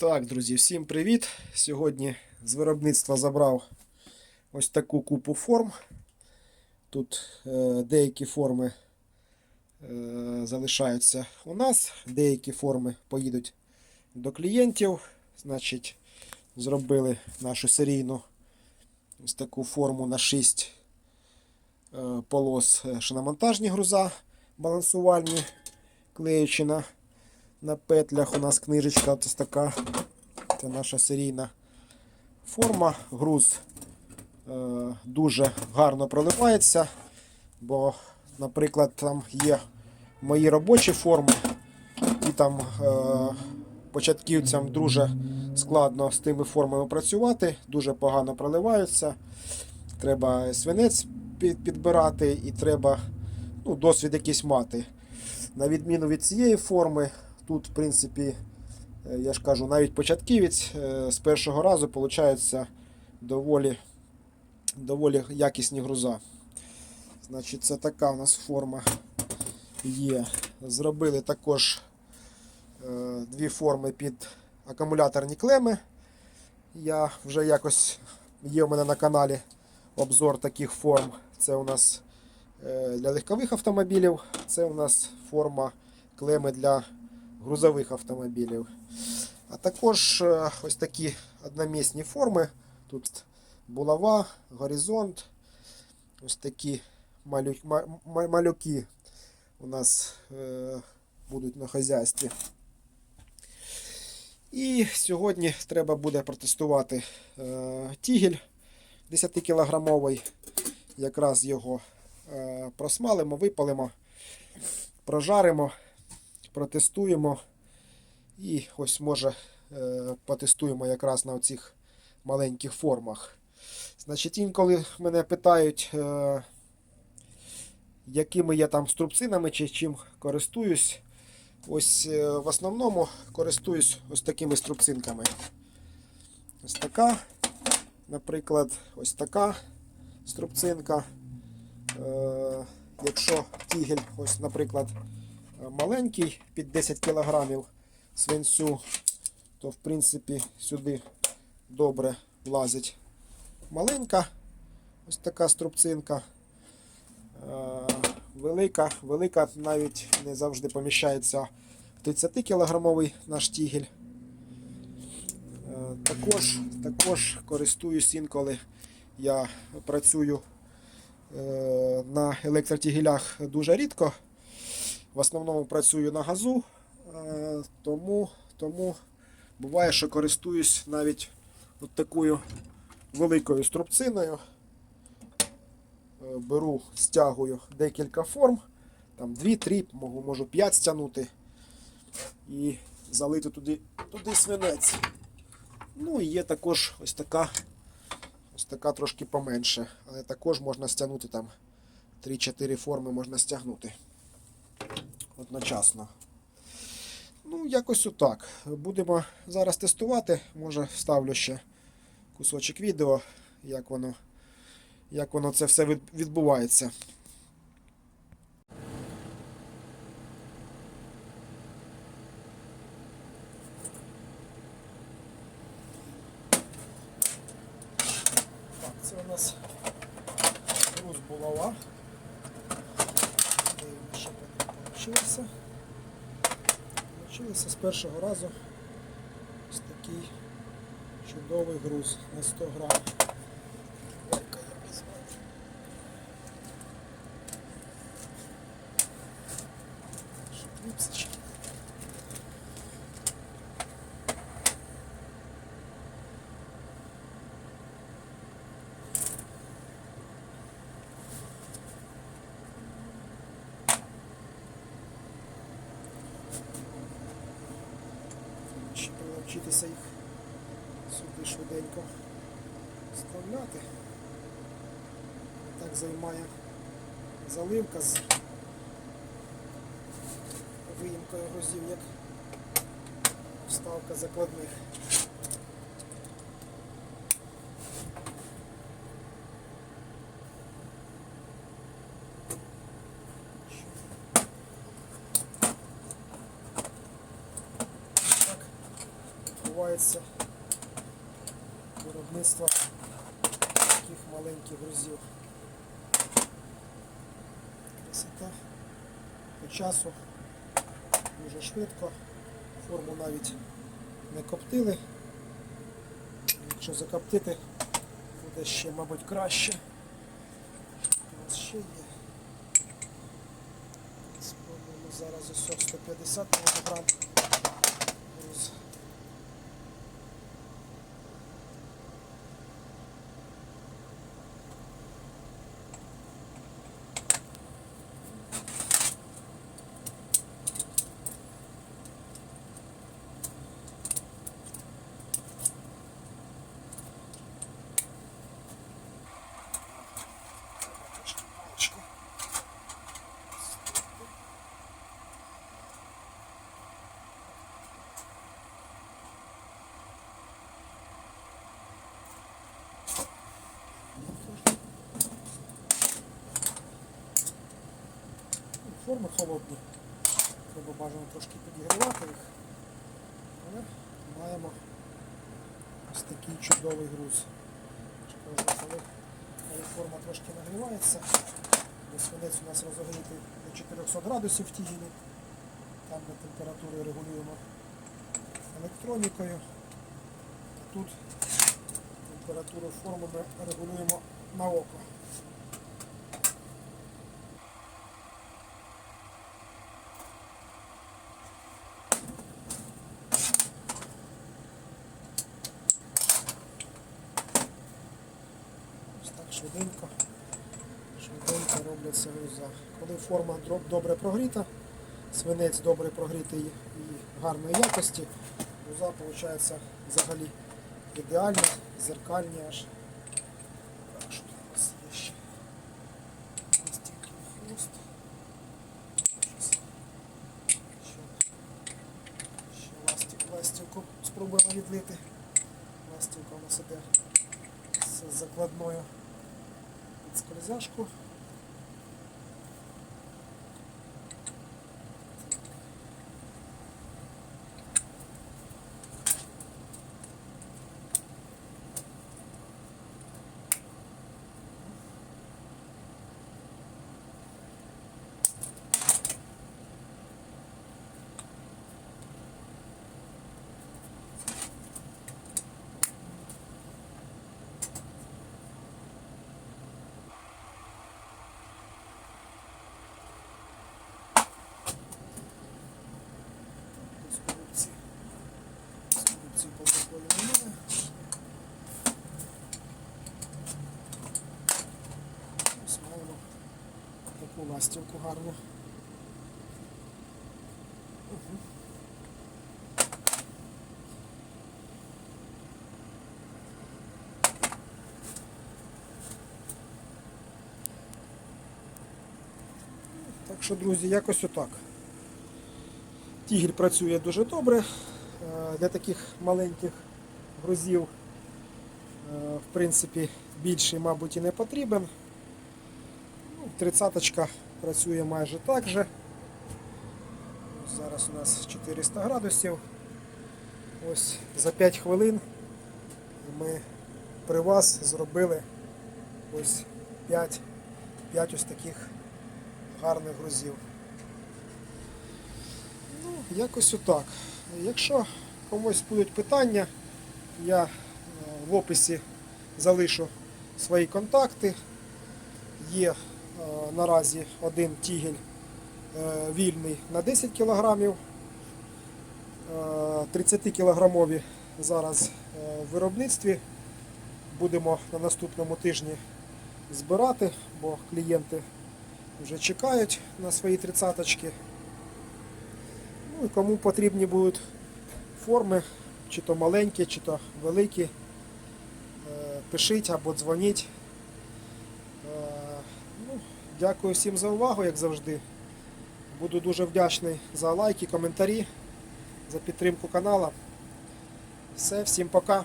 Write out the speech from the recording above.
Так, друзі, всім привіт! Сьогодні з виробництва забрав ось таку купу форм. Тут е, деякі форми е, залишаються у нас, деякі форми поїдуть до клієнтів. Значить, зробили нашу серійну ось таку форму на 6 е, полос е, шиномонтажні груза балансувальні, клеючі на на петлях у нас книжечка ось така. Це наша серійна форма. Груз е, дуже гарно проливається, бо, наприклад, там є мої робочі форми, і там е, початківцям дуже складно з тими формами працювати, дуже погано проливаються. Треба свинець підбирати і треба ну, досвід якийсь мати. На відміну від цієї форми, тут, в принципі, е, я ж кажу, навіть початківець е, з першого разу получаються доволі, доволі якісні груза. Значить, це така у нас форма є. Зробили також е, дві форми під акумуляторні клеми. Я вже якось є у мене на каналі обзор таких форм. Це у нас для легкових автомобілів, це у нас форма клеми для грузових автомобілів. А також е, ось такі одномісні форми. Тут булава, горизонт, ось такі малю, ма- ма- малюки у нас е, будуть на хазяйстві. І сьогодні треба буде протестувати е, тігель 10 кілограмовий. Якраз його просмалимо, випалимо, прожаримо, протестуємо. І ось може е, потестуємо якраз на оцих маленьких формах. Значить, інколи мене питають, е, якими я там струбцинами чи чим користуюсь. Ось е, в основному користуюсь ось такими струбцинками. Ось така, наприклад, ось така струбцинка. Якщо тігель, ось, наприклад, маленький під 10 кг свинцю, то в принципі сюди добре влазить маленька ось така струбцинка. Е, Велика, велика навіть не завжди поміщається в 30 кілограмовий наш тігель. Е, Також, також користуюсь інколи я працюю е, на електротігелях дуже рідко. В основному працюю на газу, е, тому, тому буває, що користуюсь навіть от такою великою струбциною. Е, Беру, стягую декілька форм, там 2-3, можу, можу 5 стягнути і залити туди, туди свинець. Ну і є також ось така, ось така трошки поменше, але також можна стягнути там 3-4 форми можна стягнути одночасно. Ну, якось отак. Будемо зараз тестувати. Може вставлю ще кусочок відео, як воно, як воно це все відбувається. Так, це у нас груз булава. Дивимося, що вийшло. Получилося з першого разу ось такий чудовий груз на 100 грам. Ще привчитися їх сюди швиденько вставляти. Так займає заливка з виїмкою грузів, як вставка закладних. Так, відбувається виробництво таких маленьких грузів. Красота. По часу дуже швидко. Форму навіть не коптили. Якщо закоптити, буде ще, мабуть, краще. У нас ще є. Спробуємо зараз ось 150 мг. Груз. Трошки паличку. Форми холодні. Треба бажано трошки підігрівати їх. Але маємо ось такий чудовий груз. Коли, коли форма трошки нагрівається, свинець у нас розогрітий до 400 градусів в тігелі. Там ми температуру регулюємо електронікою. Тут температуру форми ми регулюємо на око. Ось так швиденько, швиденько робляться груза. Коли форма добре прогріта, свинець добре прогрітий і гарної якості, груза виходить взагалі ідеальна, зеркальні аж. Так, що у нас є ще? Листівки хвост. Ще, ластик, спробуємо відлити. Ластівка у нас іде з закладною скользяшку. Таку ластівку гарну. Так що, друзі, якось отак. Тігель працює дуже добре. Е, Для таких маленьких грузів, е, в принципі, більший, мабуть, і не потрібен. Ну, Тридцяточка працює майже так же. Зараз у нас 400 градусів. Ось за 5 хвилин ми при вас зробили ось 5, 5 ось таких гарних грузів. Ну, якось отак. Якщо комусь будуть питання, я е, в описі залишу свої контакти. Є наразі один тігель е, вільний на 10 кг. 30 кілограмові зараз е, в виробництві. Будемо на наступному тижні збирати, бо клієнти вже чекають на свої тридцяточки. Ну і кому потрібні будуть форми, чи то маленькі, чи то великі, е, пишіть або дзвоніть. Дякую всім за увагу, як завжди. Буду дуже вдячний за лайки, коментарі, за підтримку канала. Все, всім пока.